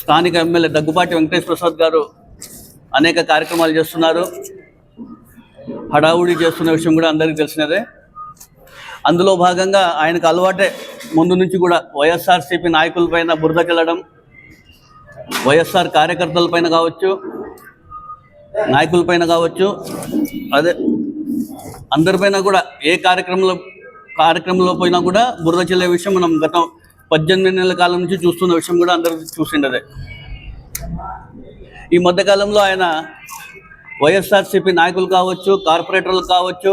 స్థానిక ఎమ్మెల్యే దగ్గుపాటి వెంకటేష్ ప్రసాద్ గారు అనేక కార్యక్రమాలు చేస్తున్నారు. హడావుడి చేస్తున్న విషయం కూడా అందరికీ తెలిసినదే. అందులో భాగంగా ఆయనకు అలవాటే ముందు నుంచి కూడా వైఎస్ఆర్సీపీ నాయకులపైన బురద చల్లడం వైఎస్ఆర్ కార్యకర్తలపైన కావచ్చు నాయకులపైన కావచ్చు అదే అందరిపైన కూడా ఏ కార్యక్రమంలో కార్యక్రమంలో పోయినా కూడా బురద చెల్లే విషయం మనం గతం పద్దెనిమిది నెలల కాలం నుంచి చూస్తున్న విషయం కూడా అందరూ చూసిండదే. ఈ మధ్యకాలంలో ఆయన వైఎస్ఆర్సీపీ నాయకులు కావచ్చు కార్పొరేటర్లు కావచ్చు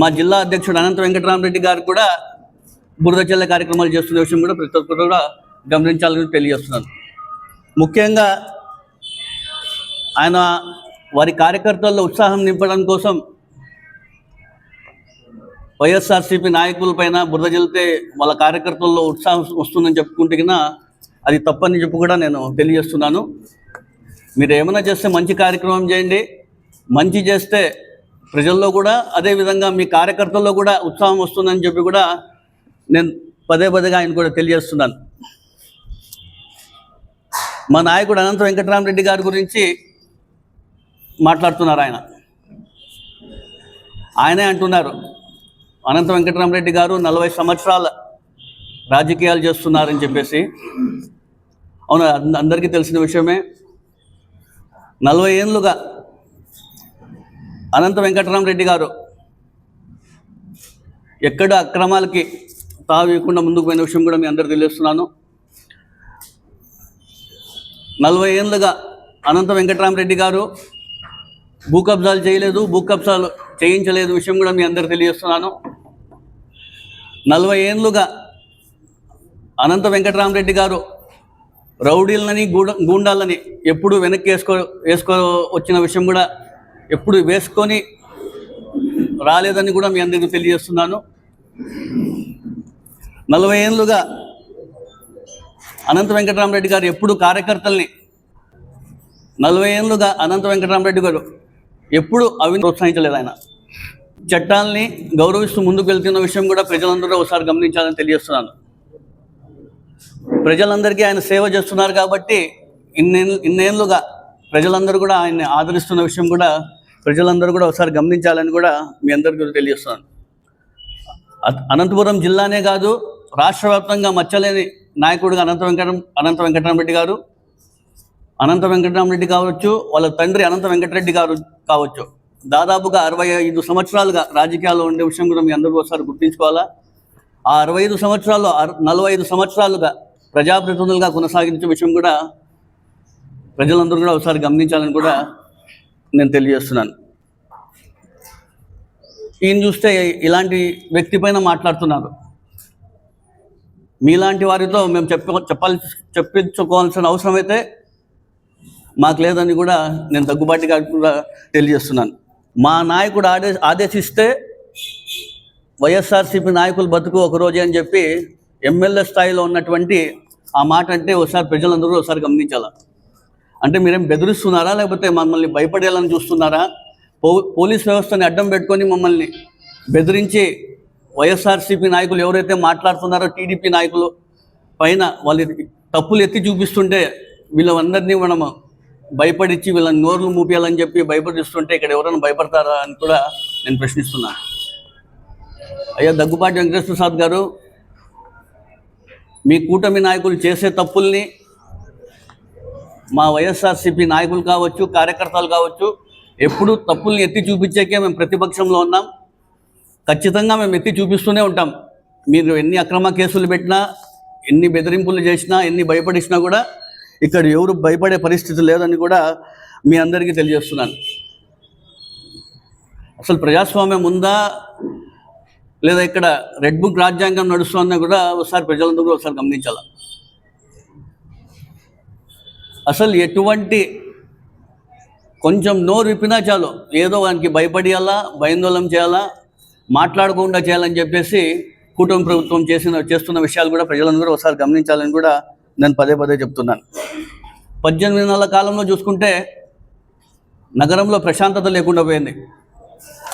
మా జిల్లా అధ్యక్షుడు అనంత వెంకటరామరెడ్డి గారు కూడా బురద చెల్లె కార్యక్రమాలు చేస్తున్న విషయం కూడా ప్రతి ఒక్కరు కూడా గమనించాలని తెలియజేస్తున్నాను. ముఖ్యంగా ఆయన వారి కార్యకర్తల్లో ఉత్సాహం నింపడం కోసం వైఎస్ఆర్సీపీ నాయకులపైన బురద చెల్లితే వాళ్ళ కార్యకర్తల్లో ఉత్సాహం వస్తుందని చెప్పుకుంటున్నా అది తప్పని చెప్పి కూడా నేను తెలియజేస్తున్నాను. మీరు ఏమైనా చేస్తే మంచి కార్యక్రమం చేయండి. మంచి చేస్తే ప్రజల్లో కూడా అదేవిధంగా మీ కార్యకర్తల్లో కూడా ఉత్సాహం వస్తుందని చెప్పి కూడా నేను పదే పదేగా ఆయన కూడా తెలియజేస్తున్నాను. మా నాయకుడు అనంత వెంకటరామరెడ్డి గారి గురించి మాట్లాడుతున్నారు ఆయన. ఆయనే అంటున్నారు. అనంత వెంకటరామరెడ్డి గారు నలభై సంవత్సరాల రాజకీయాలు చేస్తున్నారని చెప్పేసి. అవును అంద- అందరికీ తెలిసిన విషయమే. నలభై ఏళ్ళుగా అనంత వెంకటరామరెడ్డి గారు ఎక్కడ అక్రమాలకి తావీయకుండా ముందుకు పోయిన విషయం కూడా మీ అందరికి తెలియస్తున్నాను నలభై ఏళ్ళుగా అనంత వెంకటరామరెడ్డి గారు భూ కబ్జాలు చేయలేదు భూ కబ్జాలు చేయించలేదు విషయం కూడా మీ అందరు తెలియజేస్తున్నాను. నలభై ఏళ్ళుగా అనంత వెంకటరామరెడ్డి గారు రౌడీలని గూడ గూండాలని ఎప్పుడు వెనక్కి వేసుకో వేసుకో వచ్చిన విషయం కూడా ఎప్పుడు వేసుకొని రాలేదని కూడా మీ అందరికీ తెలియజేస్తున్నాను. నలభై ఏళ్ళుగా అనంత వెంకటరామరెడ్డి గారు ఎప్పుడు కార్యకర్తల్ని నలభై ఏళ్ళుగా అనంత వెంకటరామరెడ్డి గారు ఎప్పుడు అవి ప్రోత్సహించలేదు ఆయన. చట్టాలని గౌరవిస్తూ ముందుకు వెళ్తున్న విషయం కూడా ప్రజలందరూ ఒకసారి గమనించాలని తెలియజేస్తున్నాను. ప్రజలందరికీ ఆయన సేవ చేస్తున్నారు కాబట్టి ఇన్నే ఇన్నేళ్ళుగా ప్రజలందరూ కూడా ఆయన్ని ఆదరిస్తున్న విషయం కూడా ప్రజలందరూ కూడా ఒకసారి గమనించాలని కూడా మీ అందరికీ తెలియజేస్తున్నాను. అనంతపురం జిల్లానే కాదు రాష్ట్ర వ్యాప్తంగా మచ్చలేని నాయకుడుగా అనంత వెంకట అనంత వెంకటరామరెడ్డి గారు అనంత వెంకటరామరెడ్డి కావచ్చు వాళ్ళ తండ్రి అనంత వెంకటరెడ్డి గారు కావచ్చు. దాదాపుగా అరవై ఐదు సంవత్సరాలుగా రాజకీయాల్లో ఉండే విషయం కూడా మీ అందరూ ఒకసారి గుర్తించుకోవాలా? ఆ అరవై ఐదు సంవత్సరాలు నలభై ఐదు సంవత్సరాలుగా ప్రజాప్రతినిధులుగా కొనసాగించే విషయం కూడా ప్రజలందరూ కూడా ఒకసారి గమనించాలని కూడా నేను తెలియజేస్తున్నాను. ఈయన చూస్తే ఇలాంటి వ్యక్తి పైన మాట్లాడుతున్నారు. మీలాంటి వారితో మేము చెప్ప చెప్పాలి చెప్పించుకోవాల్సిన అవసరం అయితే మాకు లేదని కూడా నేను తగ్గుబాటుగా కూడా తెలియజేస్తున్నాను. మా నాయకుడు ఆదే ఆదేశిస్తే వైఎస్ఆర్సీపీ నాయకులు బతుకు ఒక రోజే అని చెప్పి ఎమ్మెల్యే స్థాయిలో ఉన్నటువంటి ఆ మాట అంటే ఒకసారి ప్రజలందరూ ఒకసారి గమనించాల? అంటే మీరేం బెదిరిస్తున్నారా? లేకపోతే మమ్మల్ని భయపడేయాలని చూస్తున్నారా? పో పోలీస్ వ్యవస్థని అడ్డం పెట్టుకొని మమ్మల్ని బెదిరించి వైఎస్ఆర్సీపీ నాయకులు ఎవరైతే మాట్లాడుతున్నారో టీడీపీ నాయకులు పైన వాళ్ళు తప్పులు ఎత్తి చూపిస్తుంటే వీళ్ళందరినీ మనము భయపడిచ్చి వీళ్ళని నోర్లు మూపేయాలని చెప్పి భయపడిస్తుంటే ఇక్కడ ఎవరైనా భయపడతారా అని కూడా నేను ప్రశ్నిస్తున్నాను అయ్యా దగ్గుపాటి వెంకటేశ్వర ప్రసాద్ గారు మీ కూటమి నాయకులు చేసే తప్పుల్ని మా వైఎస్ఆర్సీపీ నాయకులు కావచ్చు కార్యకర్తలు కావచ్చు ఎప్పుడు తప్పుల్ని ఎత్తి చూపించాకే మేము ప్రతిపక్షంలో ఉన్నాం. ఖచ్చితంగా మేము ఎత్తి చూపిస్తూనే ఉంటాం. మీరు ఎన్ని అక్రమ కేసులు పెట్టినా ఎన్ని బెదిరింపులు చేసినా ఎన్ని భయపడిసినా కూడా ఇక్కడ ఎవరు భయపడే పరిస్థితి లేదని కూడా మీ అందరికీ తెలియజేస్తున్నాను. అసలు ప్రజాస్వామ్యం ఉందా? లేదా ఇక్కడ రెడ్ బుక్ రాజ్యాంగం నడుస్తుందని కూడా ఒకసారి ప్రజలందరూ కూడా ఒకసారి గమనించాల. అసలు ఎటువంటి కొంచెం నోరు విప్పినా చాలు. ఏదో వానికి భయపడేయాలా భయాందోళన చేయాలా మాట్లాడకుండా చేయాలని చెప్పేసి కూటమి ప్రభుత్వం చేసిన చేస్తున్న విషయాలు కూడా ప్రజలందరూ ఒకసారి గమనించాలని కూడా నేను పదే పదే చెప్తున్నాను. పద్దెనిమిది నెలల కాలంలో చూసుకుంటే నగరంలో ప్రశాంతత లేకుండా పోయింది.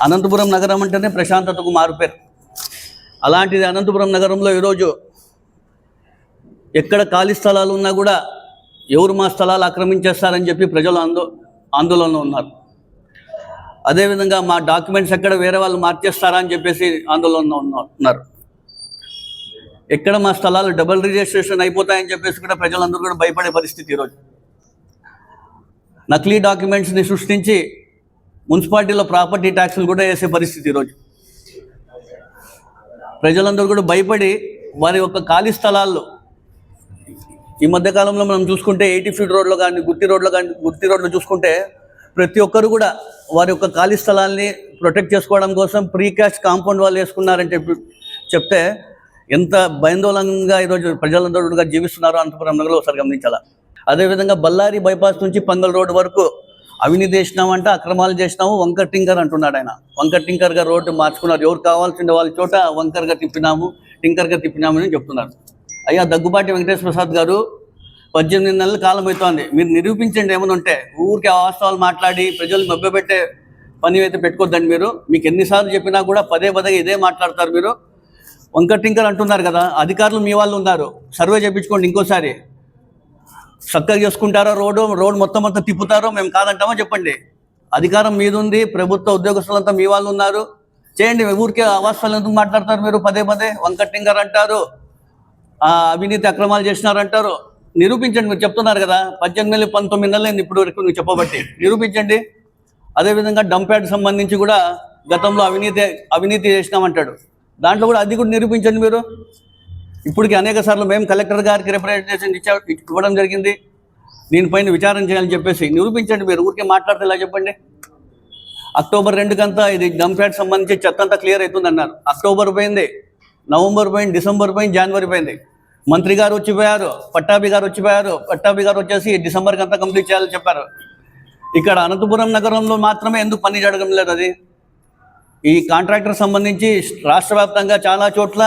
అనంతపురం నగరం అంటేనే ప్రశాంతతకు మారుపేరు. అలాంటిది అనంతపురం నగరంలో ఈరోజు ఎక్కడ ఖాళీ స్థలాలు ఉన్నా కూడా ఎవరు మా స్థలాలు ఆక్రమించేస్తారని చెప్పి ప్రజలు ఆందో ఆందోళనలో ఉన్నారు. అదేవిధంగా మా డాక్యుమెంట్స్ ఎక్కడ వేరే వాళ్ళు మార్చేస్తారా అని చెప్పేసి ఆందోళనలో ఉన్నారు. ఎక్కడ మా స్థలాలు డబుల్ రిజిస్ట్రేషన్ అయిపోతాయని చెప్పేసి కూడా ప్రజలందరూ కూడా భయపడే పరిస్థితి ఈరోజు. నకిలీ డాక్యుమెంట్స్ని సృష్టించి మున్సిపాలిటీలో ప్రాపర్టీ ట్యాక్స్లు కూడా వేసే పరిస్థితి ఈరోజు. ప్రజలందరూ కూడా భయపడి వారి యొక్క ఖాళీ స్థలాల్లో ఈ మధ్యకాలంలో మనం చూసుకుంటే ఎయిటీ ఫీట్ రోడ్లో కానీ గుర్తి రోడ్లో కానీ గుర్తి రోడ్లో చూసుకుంటే ప్రతి ఒక్కరు కూడా వారి యొక్క ఖాళీ స్థలాల్ని ప్రొటెక్ట్ చేసుకోవడం కోసం ప్రీ క్యాష్ కాంపౌండ్ వాళ్ళు వేసుకున్నారని చెప్పి చెప్తే ఎంత భయాందోళనగా ఈరోజు ప్రజలందరూ జీవిస్తున్నారో అనంతపురం నగరంలో ఒకసారి గమనించాలా? అదేవిధంగా బళ్ళారి బైపాస్ నుంచి పంగల్ రోడ్ వరకు అవినీతి చేసినామంటే అక్రమాలు చేసినాము వంకర్ టింకర్ అంటున్నాడు ఆయన. వంకర్ టింకర్గా రోడ్డు మార్చుకున్నారు. ఎవరు కావాల్సిన వాళ్ళ చోట వంకర్గా తిప్పినాము టింకర్గా తిప్పినాము అని చెప్తున్నారు. అయ్యా దగ్గుబాటి వెంకటేశ్వర ప్రసాద్ గారు పద్దెనిమిది నెలల కాలం అవుతోంది. మీరు నిరూపించండి ఏమైనా ఉంటే. ఊరికే వాస్తవాలు మాట్లాడి ప్రజలు మభ్యపెట్టే పని అయితే పెట్టుకోద్దండి మీరు. మీకు ఎన్నిసార్లు చెప్పినా కూడా పదే పదే ఇదే మాట్లాడతారు మీరు. వంకటింకర్ అంటున్నారు కదా అధికారులు మీ వాళ్ళు ఉన్నారు. సర్వే చేయించుకోండి ఇంకోసారి. చక్కగా చేసుకుంటారో రోడ్డు రోడ్ మొత్తం మొత్తం తిప్పుతారో మేము కాదంటామో చెప్పండి. అధికారం మీదుంది ప్రభుత్వ ఉద్యోగస్తులంతా మీ వాళ్ళు ఉన్నారు. చేయండి ఊరికే అవాస్తవాలు ఎందుకు మాట్లాడతారు మీరు? పదే పదే వంకటింకర్ అంటారు. అవినీతి అక్రమాలు చేసినారంటారు. నిరూపించండి మీరు చెప్తున్నారు కదా పద్దెనిమిది నెలలు పంతొమ్మిది నెలలు ఇప్పుడు వరకు నువ్వు చెప్పబట్టి. నిరూపించండి. అదేవిధంగా డంప్యాడ్ సంబంధించి కూడా గతంలో అవినీతి అవినీతి చేసినామంటాడు. దాంట్లో కూడా అది కూడా నిరూపించండి మీరు. ఇప్పటికి అనేక సార్లు మేము కలెక్టర్ గారికి రిప్రజెంటేషన్ ఇచ్చా ఇవ్వడం జరిగింది. దీనిపైన విచారణ చేయాలని చెప్పేసి నిరూపించండి మీరు. ఊరికే మాట్లాడితే ఇలా చెప్పండి? అక్టోబర్ రెండుకంతా ఇది డంప్యాడ్ సంబంధించి చెత్త అంతా క్లియర్ అవుతుంది అన్నారు. అక్టోబర్ పోయింది నవంబర్ పోయింది డిసెంబర్ పోయింది జనవరి పోయింది. మంత్రి గారు వచ్చిపోయారు పట్టాభి గారు వచ్చిపోయారు పట్టాభి గారు వచ్చేసి డిసెంబర్కి అంతా కంప్లీట్ చేయాలని చెప్పారు. ఇక్కడ అనంతపురం నగరంలో మాత్రమే ఎందుకు పని జరగడం లేదు అది? ఈ కాంట్రాక్టర్ సంబంధించి రాష్ట్ర వ్యాప్తంగా చాలా చోట్ల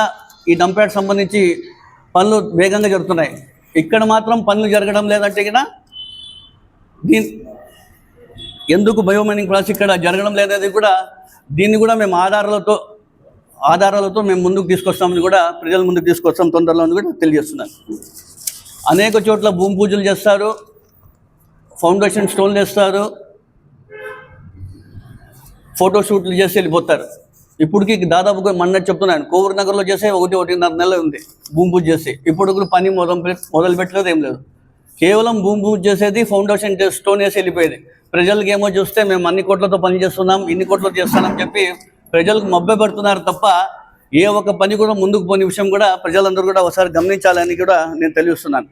ఈ డంప్యాడ్ సంబంధించి పనులు వేగంగా జరుగుతున్నాయి. ఇక్కడ మాత్రం పనులు జరగడం లేదంటే కదా దీని ఎందుకు బయోమైనింగ్ ప్రాసెస్ ఇక్కడ జరగడం లేదనేది కూడా దీన్ని కూడా మేము ఆధారాలతో ఆధారాలతో మేము ముందుకు తీసుకొస్తామని కూడా ప్రజల ముందుకు తీసుకొస్తాం తొందరలో అని కూడా తెలియజేస్తున్నాను. అనేక చోట్ల భూమి పూజలు చేస్తారు ఫౌండేషన్ స్టోన్లు వేస్తారు ఫోటో షూట్లు చేసి వెళ్ళిపోతారు. ఇప్పటికి దాదాపుగా మొన్న చెప్తున్నాను కోవూరు నగర్లో చేసే ఒకటి ఒకటిన్నర నెల ఉంది భూమి పూజ చేసి. ఇప్పుడు పని మొదలు మొదలు పెట్టలేదు ఏం లేదు. కేవలం భూమి పూజ చేసేది ఫౌండేషన్ స్టోన్ వేసి వెళ్ళిపోయేది. ప్రజలకు ఏమో చూస్తే మేము అన్ని కోట్లతో పని చేస్తున్నాం ఇన్ని కోట్లతో చేస్తున్నాం చెప్పి ప్రజలకు మభ్య పెడుతున్నారు తప్ప ఏ ఒక్క పని కూడా ముందుకు పోని విషయం కూడా ప్రజలందరూ కూడా ఒకసారి గమనించాలని కూడా నేను తెలియస్తున్నాను